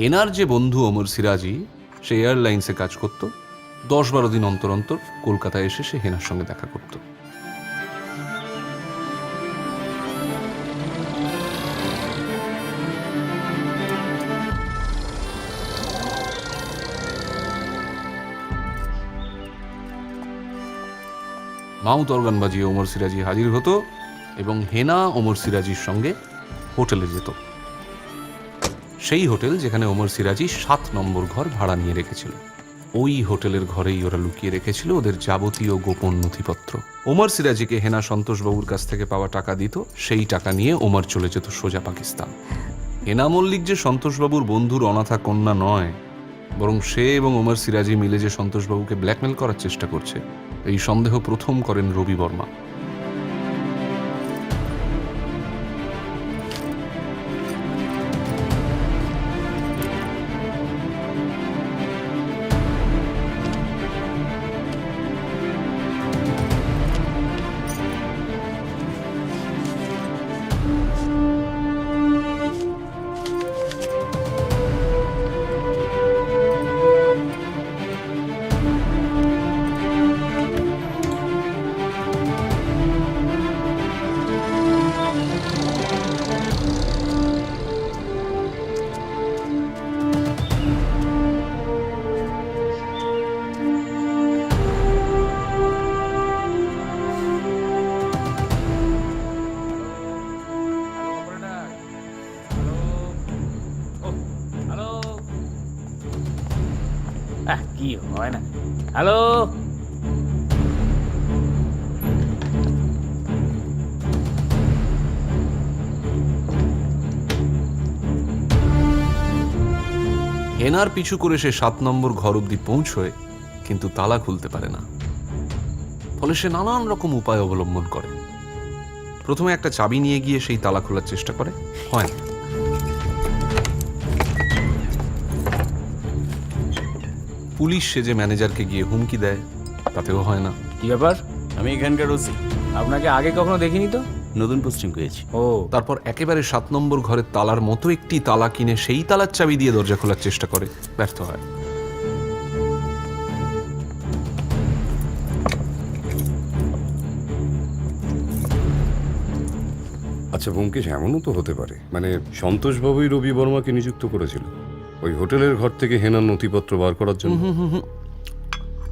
হেনার যে বন্ধু ওমর সিরাজি সে এয়ারলাইন্সে কাজ করত। দশ বারো দিন অন্তর অন্তর কলকাতায় এসে সে হেনার সঙ্গে দেখা করত। মাউথ অর্গান বাজিয়ে ওমর সিরাজি হাজির হতো এবং হেনা ওমর সিরাজির সঙ্গে হোটেলে যেত। সেই হোটেল যেখানে ওমর সিরাজি সাত নম্বর ঘর ভাড়া নিয়ে রেখেছিল। ওই হোটেলের ঘরেই ওরা লুকিয়ে রেখেছিল ওদের যাবতীয় গোপন নথিপত্র। ওমর সিরাজিকে হেনা সন্তোষবাবুর কাছ থেকে পাওয়া টাকা দিত, সেই টাকা নিয়ে ওমর চলে যেত সোজা পাকিস্তান। হেনা মল্লিক যে সন্তোষবাবুর বন্ধুর অনাথা কন্যা নয়, বরং সে এবং ওমর সিরাজি মিলে যে সন্তোষবাবুকে ব্ল্যাকমেল করার চেষ্টা করছে, এই সন্দেহ প্রথম করেন রবি বর্মা। কি হয় না? হ্যালো? হেনার পিছু করে সে সাত নম্বর ঘর অব্দি পৌঁছয়, কিন্তু তালা খুলতে পারে না। ফলে সে নানান রকম উপায় অবলম্বন করে। প্রথমে একটা চাবি নিয়ে গিয়ে সেই তালা খোলার চেষ্টা করে। হয় না। পুলিশ সে সেজে ম্যানেজারকে গিয়ে হুমকি দেয় তাতেও হয় না। কি ব্যাপার? আমি এখানকার ওসি। আপনাকে আগে কখনো দেখিনি তো? নতুন পোস্টিং পেয়েছি। ও। তারপর একেবারে সাত নম্বর ঘরের তালার মতো একটি তালা কিনে সেই তালার চাবি দিয়ে দরজা খোলার চেষ্টা করে। ব্যর্থ হয়। আচ্ছা ব্যোমকেশ এমনও তো হতে পারে। মানে সন্তোষবাবুই রবি বর্মাকে নিযুক্ত করেছিল। ওই হোটেলের ঘর থেকে হেনার নথিপত্র বার করার জন্য।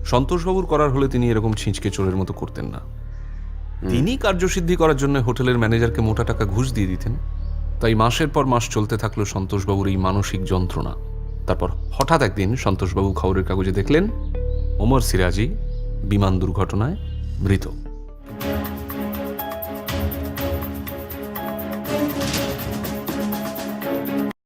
সন্তোষবাবুর করার হলে তিনি এরকম ছিঁচকে চোরের মতো করতেন না। তিনি কার্যসিদ্ধি করার জন্য হোটেলের ম্যানেজারকে মোটা টাকা ঘুষ দিয়ে দিতেন। তাই মাসের পর মাস চলতে থাকল সন্তোষবাবুর এই মানসিক যন্ত্রণা। তারপর হঠাৎ একদিন সন্তোষবাবু খবরের কাগজে দেখলেন ওমর সিরাজি বিমান দুর্ঘটনায় মৃত।